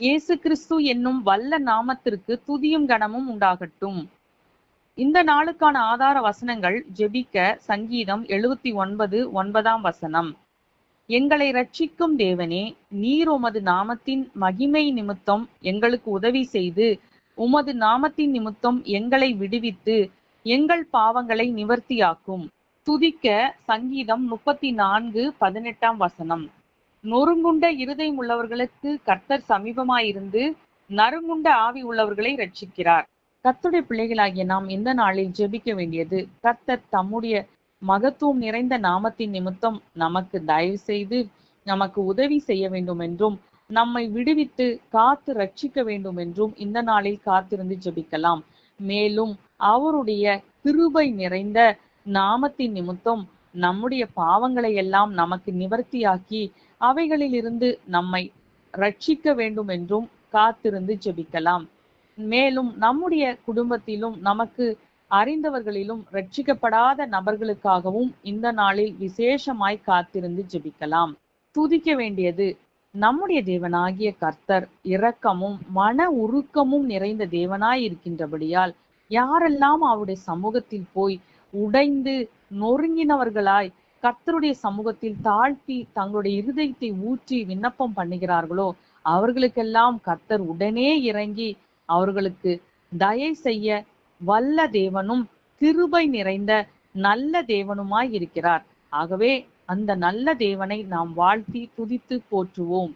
இயேசு கிறிஸ்து என்னும் வல்ல நாமத்திற்கு துதியும் கனமும் உண்டாகட்டும். இந்த நாளுக்கான ஆதார வசனங்கள் ஜெபிக்க சங்கீதம் எழுபத்தி ஒன்பது ஒன்பதாம் வசனம். எங்களை ரட்சிக்கும் தேவனே நீர் உமது நாமத்தின் மகிமை நிமித்தம் எங்களுக்கு உதவி செய்து உமது நாமத்தின் நிமித்தம் எங்களை விடுவித்து எங்கள் பாவங்களை நிவர்த்தியாக்கும். துதிக்க சங்கீதம் முப்பத்தி நான்கு பதினெட்டாம் வசனம். நொறுங்குண்ட இருதயம் உள்ளவர்களுக்கு கர்த்தர் சமீபமாயிருந்து நறுங்குண்ட ஆவி உள்ளவர்களை ரட்சிக்கிறார் கத்துடைய பிள்ளைகளாகிய நாம் இந்த நாளில் ஜெபிக்க வேண்டியது கர்த்தர் தம்முடைய மகத்துவம் நிறைந்த நாமத்தின் நிமித்தம் நமக்கு தயவு செய்து நமக்கு உதவி செய்ய வேண்டும் என்றும் நம்மை விடுவித்து காத்து ரட்சிக்க வேண்டும் என்றும் இந்த நாளில் காத்திருந்து ஜெபிக்கலாம். மேலும் அவருடைய கிருபை நிறைந்த நாமத்தின் நிமித்தம் நம்முடைய பாவங்களை எல்லாம் நமக்கு நிவர்த்தியாக்கி அவைகளிலிருந்து நம்மை ரட்சிக்க வேண்டும் என்றும் காத்திருந்து ஜெபிக்கலாம். மேலும் நம்முடைய குடும்பத்திலும் நமக்கு அறிந்தவர்களிலும் ரட்சிக்கப்படாத நபர்களுக்காகவும் இந்த நாளில் விசேஷமாய் காத்திருந்து ஜெபிக்கலாம். துதிக்க வேண்டியது நம்முடைய தேவனாகிய கர்த்தர். இரக்கமும் மன உருக்கமும் நிறைந்த தேவனாய் இருக்கின்றபடியால் யாரெல்லாம் அவருடைய சமூகத்தில் போய் உடைந்து நொறுங்கினவர்களாய் கர்த்தருடைய சமூகத்தில் தாழ்த்தி தங்களுடைய இருதயத்தை ஊற்றி விண்ணப்பம் பண்ணுகிறார்களோ அவர்களுக்கெல்லாம் கர்த்தர் உடனே இறங்கி அவர்களுக்கு தயை செய்ய வல்ல தேவனும் கிருபை நிறைந்த நல்ல தேவனுமாய் இருக்கிறார். ஆகவே அந்த நல்ல தேவனை நாம் வாழ்த்தி துதித்து போற்றுவோம்.